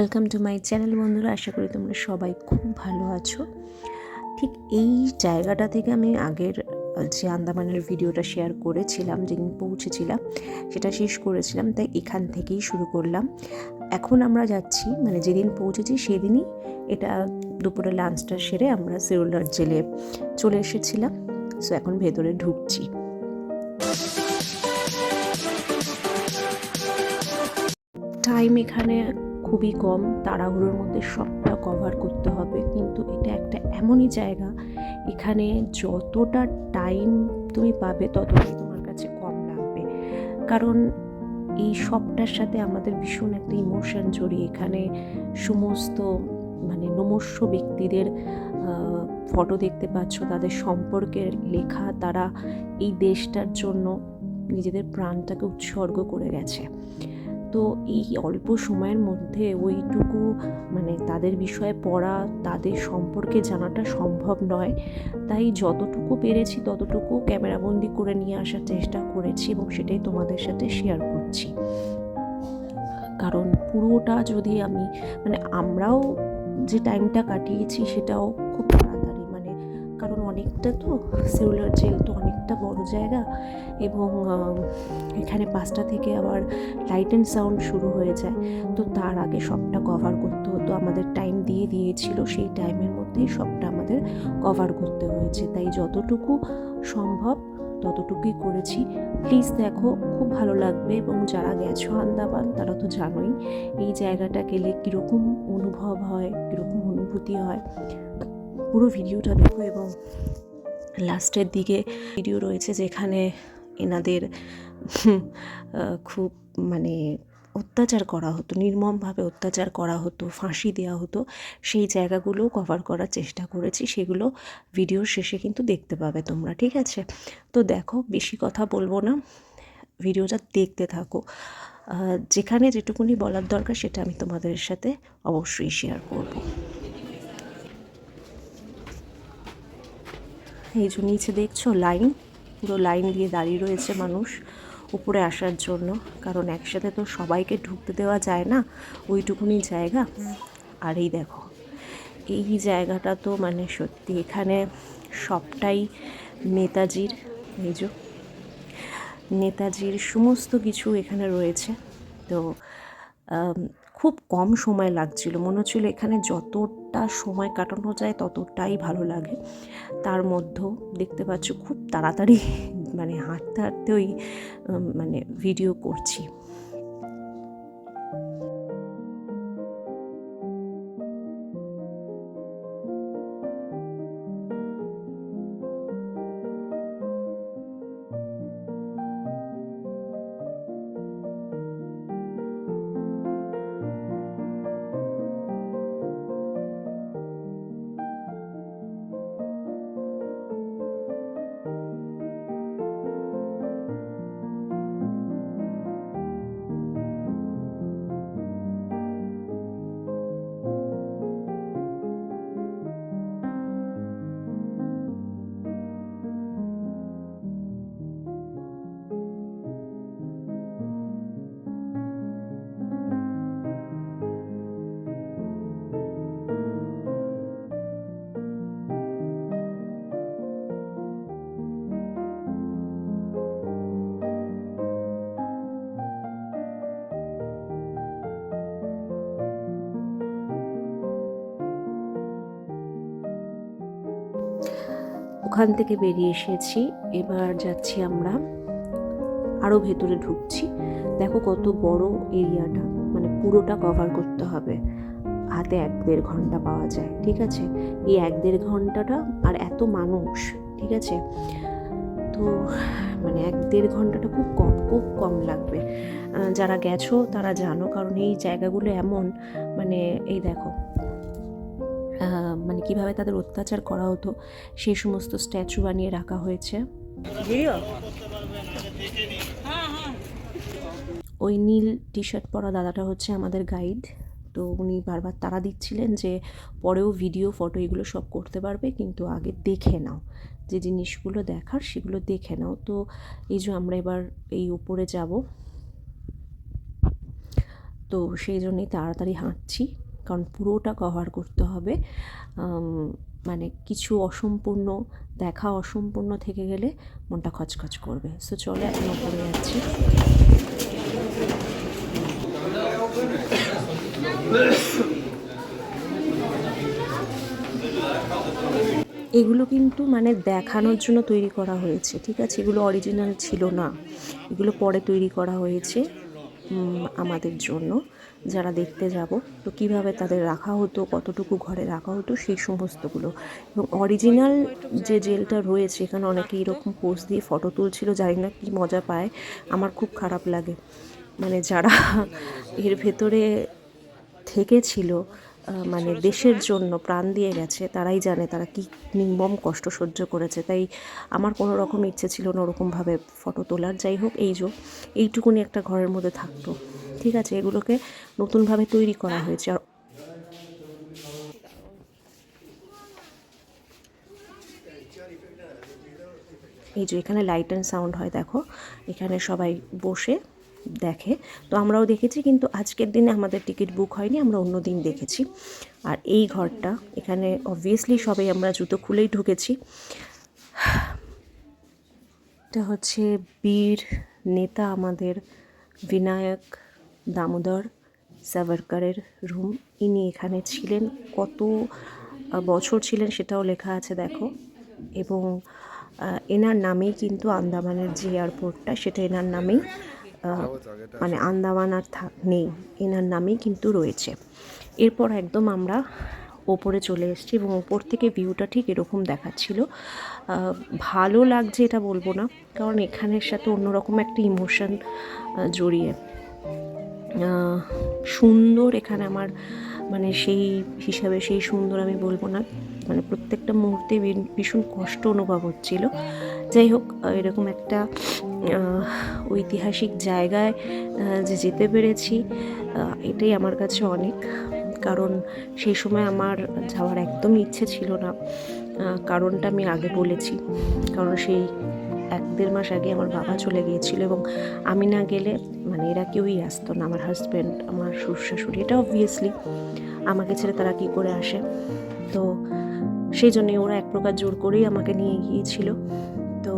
Welcome to my channel বন্ধুরা। আশা করি তোমরা সবাই খুব ভালো আছো। ঠিক এই জায়গাটা থেকে আমি আগের, যে আন্দামানের ভিডিওটা শেয়ার করেছিলাম যেদিন পৌঁছেছিলাম, সেটা শেষ করেছিলাম, তাই এখান থেকেই শুরু করলাম। এখন আমরা যাচ্ছি মানে যেদিন পৌঁছেছি সেদিনই এটা দুপুরে লাঞ্চটা সেরে আমরা সেরুলার জেলে চলে এসেছিলাম। সো এখন ভেতরে ঢুকছি। টাইম এখানে খুবই কম, তাড়াহুড়োর মধ্যে সবটা কভার করতে হবে। কিন্তু এটা একটা এমনই জায়গা, এখানে যতটা টাইম তুমি পাবে ততটাই তোমার কাছে কম লাগবে। কারণ এই সবটার সাথে আমাদের ভীষণ একটা ইমোশন জড়িয়ে, এখানে সমস্ত মানে নমস্য ব্যক্তিদের ফটো দেখতে পাচ্ছ, তাদের সম্পর্কের লেখা, তারা এই দেশটার জন্য নিজেদের প্রাণটাকে উৎসর্গ করে গেছে। তো এই অল্প সময়ের মধ্যে ওইটুকু মানে তাদের বিষয়ে পড়া, তাদের সম্পর্কে জানাটা সম্ভব নয়। তাই যতটুকু পেরেছি ততটুকু ক্যামেরাবন্দি করে নিয়ে আসার চেষ্টা করেছি এবং সেটাই তোমাদের সাথে শেয়ার করছি। কারণ পুরোটা যদি আমি মানে আমরাও যে টাইমটা কাটিয়েছি সেটাও খুব অনেকটা তো, সেলুলার জেল তো অনেকটা বড় জায়গা এবং এখানে পাঁচটা থেকে আবার লাইট অ্যান্ড সাউন্ড শুরু হয়ে যায়। তো তার আগে সবটা কভার করতে হতো, আমাদের টাইম দিয়ে দিয়েছিল, সেই টাইমের মধ্যেই সবটা আমাদের কভার করতে হয়েছে। তাই যতটুকু সম্ভব ততটুকুই করেছি। প্লিজ দেখো, খুব ভালো লাগবে এবং যারা গেছো আন্দামান, তারা তো জানোই এই জায়গাটা গেলে কীরকম অনুভব হয়, কীরকম অনুভূতি হয়। পুরো ভিডিওটা দেখো এবং লাস্টের দিকে ভিডিও রয়েছে যেখানে এনাদের খুব মানে অত্যাচার করা হতো, নির্মমভাবে অত্যাচার করা হতো, ফাঁসি দেওয়া হতো। সেই জায়গাগুলোও কভার করার চেষ্টা করেছি, সেগুলো ভিডিওর শেষে কিন্তু দেখতে পাবে তোমরা, ঠিক আছে? তো দেখো, বেশি কথা বলব না, ভিডিওটা দেখতে থাকো। যেখানে যেটুকুনি বলার দরকার সেটা আমি তোমাদের সাথে অবশ্যই শেয়ার করব। এই যে নিচে দেখছ লাইন, পুরো লাইন দিয়ে দাঁড়িয়ে রয়েছে মানুষ উপরে আসার জন্য। কারণ একসাথে তো সবাইকে ঢুকতে দেওয়া যায় না, ওইটুকুনি জায়গা। আর এই দেখো, এই জায়গাটা তো মানে সত্যি এখানে সবটাই নেতাজির, এই যে নেতাজির সমস্ত কিছু এখানে রয়েছে। তো খুব কম সময় লাগছিল। মনে হচ্ছিল এখানে যতটা সময় কাটানো যায় ততটাই ভালো লাগে। তার মধ্যেও দেখতে পাচ্ছ খুব তাড়াতাড়ি মানে হাঁটতে হাঁটতে ওই মানে ভিডিও করছি। ওখান থেকে বেরিয়ে এসেছি। এবার যাচ্ছি আমরা আরও ভেতরে ঢুকছি। দেখো কত বড় এরিয়াটা মানে পুরোটা কভার করতে হবে। হাতে এক দেড় ঘণ্টা পাওয়া যায়, ঠিক আছে? এই এক দেড় ঘন্টাটা আর এত মানুষ, ঠিক আছে? তো মানে এক দেড় ঘন্টাটা খুব কম খুব কম লাগবে। যারা গেছো তারা জানো, কারণ এই জায়গাগুলো এমন মানে এই দেখো মানে কীভাবে তাদের অত্যাচার করা হতো সেই সমস্ত স্ট্যাচু বানিয়ে রাখা হয়েছে। ওই নীল টি শার্ট পরা দাদাটা হচ্ছে আমাদের গাইড। তো উনি বারবার তারা দিচ্ছিলেন যে পরেও ভিডিও ফটো এগুলো সব করতে পারবে কিন্তু আগে দেখে নাও। যে জিনিসগুলো দেখার সেগুলো দেখে নাও। তো এই যে আমরা এবার এই উপরে যাব। তো সেই জন্যই তাড়াতাড়ি হাঁটছি। কারণ পুরোটা কভার করতে হবে। মানে কিছু অসম্পূর্ণ, দেখা অসম্পূর্ণ থেকে গেলে মনটা খচখচ করবে। সো চলে এখন ওপরে যাচ্ছি। এগুলো কিন্তু মানে দেখানোর জন্য তৈরি করা হয়েছে, ঠিক আছে? এগুলো অরিজিনাল ছিল না। এগুলো পরে তৈরি করা হয়েছে আমাদের জন্য। যারা দেখতে যাব, তো কীভাবে তাদের রাখা হতো, কতটুকু ঘরে রাখা হতো, সেই সমস্তগুলো। এবং অরিজিনাল যে জেলটা রয়েছে, এখানে অনেকে এরকম পোস্ট দিয়ে ফটো তুলছিল, জানি না কি মজা পায়। আমার খুব খারাপ লাগে। মানে যারা এর ভেতরে থেকেছিল মানে দেশের জন্য প্রাণ দিয়ে গেছে, তারাই জানে তারা কি নির্মম কষ্ট সহ্য করেছে। তাই আমার কোনো রকম ইচ্ছে ছিল না ওরকমভাবে ফটো তোলার। যাই হোক, এই যে, এইটুকুনি একটা ঘরের মধ্যে থাকতো। ঠিক আছে, এগুলোকে নতুনভাবে তৈরি করা হয়েছে। আর এই যে এখানে লাইট অ্যান্ড সাউন্ড হয়, দেখো। এখানে সবাই বসে দেখে। তো আমরাও দেখেছি, কিন্তু আজকের দিনে আমাদের টিকিট বুক হয়নি, আমরা অন্য দিন দেখেছি। আর এই ঘরটা, এখানে অবভিয়াসলি সবাই আমরা জুতো খুলেই ঢুকেছি। এটা হচ্ছে বীর নেতা আমাদের, বিনায়ক দামোদর সাভারকারের রুম। ইনি এখানে ছিলেন, কত বছর ছিলেন সেটাও লেখা আছে, দেখো। এবং এনার নামেই কিন্তু আন্দামানের যে এয়ারপোর্টটা, সেটা এনার নামেই মানে আন্দামান আর থাক নেই। এনার নামেই কিন্তু রয়েছে। এরপর একদম আমরা ওপরে চলে এসেছি এবং ওপর থেকে ভিউটা ঠিক এরকম দেখাচ্ছিল। ভালো লাগছে এটা বলব না, কারণ এখানের সাথে অন্যরকম একটা ইমোশন জড়িয়ে। সুন্দর এখানে আমার মানে সেই হিসাবে সেই সুন্দর আমি বলব না। মানে প্রত্যেকটা মুহূর্তে ভীষণ কষ্ট অনুভব হচ্ছিল। যাই হোক এরকম একটা ঐতিহাসিক জায়গায় যে যেতে পেরেছি এটাই আমার কাছে অনেক। কারণ সেই সময় আমার যাওয়ার একদমই ইচ্ছে ছিল না। কারণটা আমি আগে বলেছি। কারণ সেই এক দেড় মাস আগে আমার বাবা চলে গিয়েছিল এবং আমি না গেলে মানে এরা কেউই আসতো না, আমার হাজব্যান্ড আমার শ্বশুর শাশুড়ি এটা অবভিয়াসলি আমাকে ছেড়ে তারা কী করে আসে? তো সেই জন্যে ওরা এক প্রকার জোর করেই আমাকে নিয়ে গিয়েছিল। তো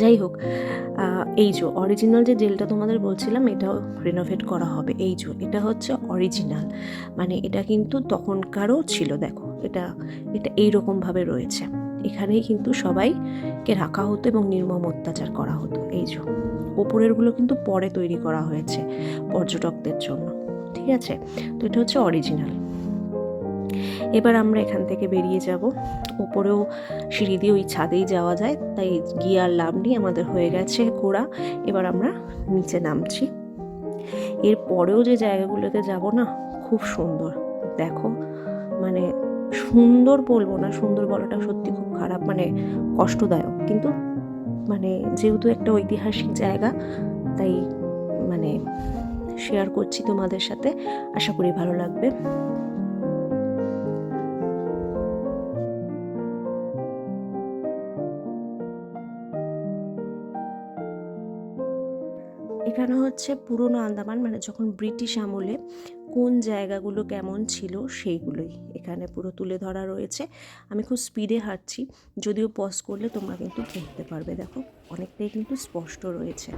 যাই হোক এই জো অরিজিনাল যে জেলটা তোমাদের বলছিলাম, এটাও রিনোভেট করা হবে। এই জো এটা হচ্ছে অরিজিনাল মানে এটা কিন্তু তখনকারও ছিল, দেখো, এটা এটা এইরকমভাবে রয়েছে। এখানেই কিন্তু সবাইকে রাখা হতো এবং নির্মম অত্যাচার করা হতো। এই যে, ওপরেরগুলো কিন্তু পরে তৈরি করা হয়েছে পর্যটকদের জন্য। ঠিক আছে? তো এটা হচ্ছে অরিজিনাল এবার আমরা এখান থেকে বেরিয়ে যাব। ওপরেও সিঁড়ি দিয়ে ওই ছাদেই যাওয়া যায়, তাই গিয়ে আর লাভ নেই, আমাদের হয়ে গেছে ঘোরা। এবার আমরা নিচে নামছি। এর পরেও যে জায়গাগুলোতে যাব না, খুব সুন্দর। দেখো মানে সুন্দর বলব না, সুন্দর বলাটা সত্যি খারাপ মানে কষ্টদায়ক। কিন্তু মানে যেহেতু একটা ঐতিহাসিক জায়গা, তাই মানে শেয়ার করছি তোমাদের সাথে। আশা করি ভালো লাগবে। হচ্ছে পুরনো আন্দামান মানে যখন ব্রিটিশ আমলে কোন জায়গাগুলো কেমন ছিল সেইগুলোই এখানে পুরো তুলে ধরা রয়েছে। আমি খুব স্পিডে হাঁটছি, যদিও পজ করলে তোমরা কিন্তু পড়তে পারবে। দেখো, অনেকটাই কিন্তু স্পষ্ট রয়েছে।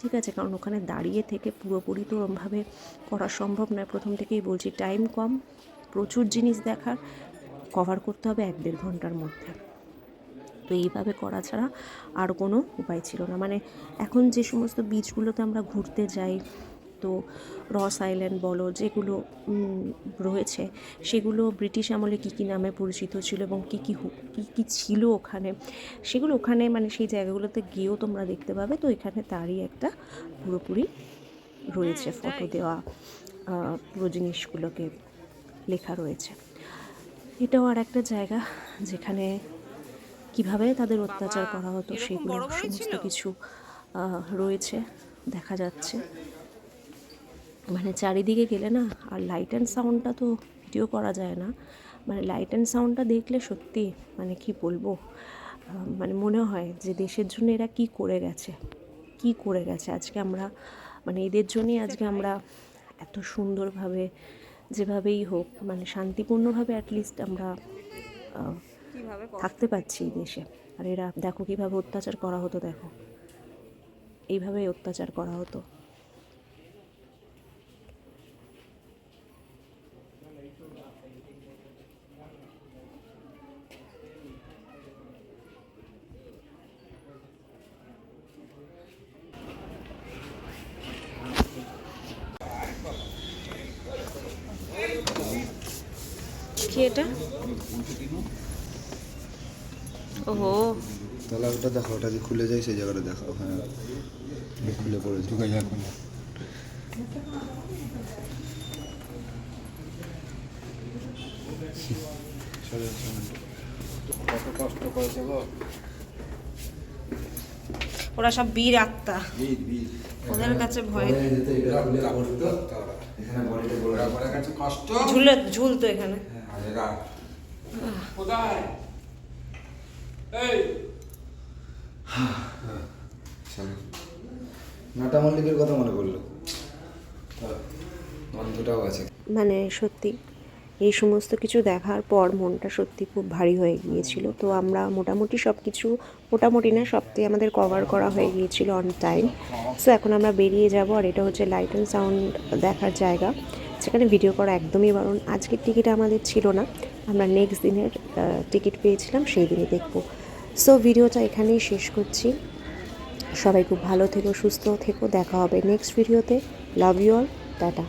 ঠিক আছে, কারণ ওখানে দাঁড়িয়ে থেকে পুরোপুরি তো ওরমভাবে করা সম্ভব নয়। প্রথম থেকেই বলছি টাইম কম, প্রচুর জিনিস দেখার কভার করতে হবে এক দেড় ঘণ্টার মধ্যে। তো এইভাবে করা ছাড়া আর কোনো উপায় ছিল না। মানে এখন যে সমস্ত বিচগুলোতে আমরা ঘুরতে যাই তো রস আইল্যান্ড বলো যেগুলো রয়েছে সেগুলো ব্রিটিশ আমলে কী কী নামে পরিচিত ছিল এবং কী কী কী কী ছিল ওখানে সেগুলো ওখানে মানে সেই জায়গাগুলোতে গিয়েও তোমরা দেখতে পাবে। তো এখানে তারই একটা পুরোপুরি রয়েছে ফটো দেওয়া পুরো জিনিসগুলোকে লেখা রয়েছে। এটাও আর একটা জায়গা যেখানে কীভাবে তাদের অত্যাচার করা হতো সেগুলো সমস্ত কিছু রয়েছে দেখা যাচ্ছে। মানে চারিদিকে গেলে না আর লাইট অ্যান্ড সাউন্ডটা তো ভিডিও করা যায় না। মানে লাইট অ্যান্ড সাউন্ডটা দেখলে সত্যি মানে কি বলব মানে মনে হয় যে দেশের জন্য এরা কি করে গেছে কি করে গেছে। আজকে আমরা মানে এদের জন্যই আজকে আমরা এত সুন্দরভাবে যেভাবেই হোক মানে শান্তিপূর্ণভাবে অ্যাটলিস্ট আমরা থাকতে পারছি এই দেশে। আর এরা দেখো কীভাবে অত্যাচার করা হতো, দেখো। এইভাবে অত্যাচার করা হতো। কি এটা? ওহো। তাহলে ওটা দেখো ওটা যে খুলে যায় সেই জায়গাটা দেখো হ্যাঁ খুলে পড়েছে। ঢুকে যাক কত কষ্ট করেছে গো ওরা সব বীর আত্মা। বীর বীর। ওদের কাছে ভয়। ঝুলে ঝুলতো এখানে। কোথায়? এই নাটা মল্লিকের কথা মনে পড়ল। গন্ধটাও আছে। মানে সত্যি এই সমস্ত কিছু দেখার পর মনটা সত্যি খুব ভারী হয়ে গিয়েছিল। তো আমরা মোটামুটি সব কিছু মোটামুটি না সবটাই আমাদের কভার করা হয়ে গিয়েছিল অন টাইম সো এখন আমরা বেরিয়ে যাব আর এটা হচ্ছে লাইট অ্যান্ড সাউন্ড দেখার জায়গা। সেখানে ভিডিও করা একদমই বারণ। আজকের টিকিট আমাদের ছিল না। আমরা নেক্সট দিনের টিকিট পেয়েছিলাম সেই দিনই দেখব। সো ভিডিওটা এখানেই শেষ করছি। সবাই খুব ভালো থেকো, সুস্থ থেকো। দেখা হবে নেক্সট ভিডিওতে লাভ ইউ অল টাটা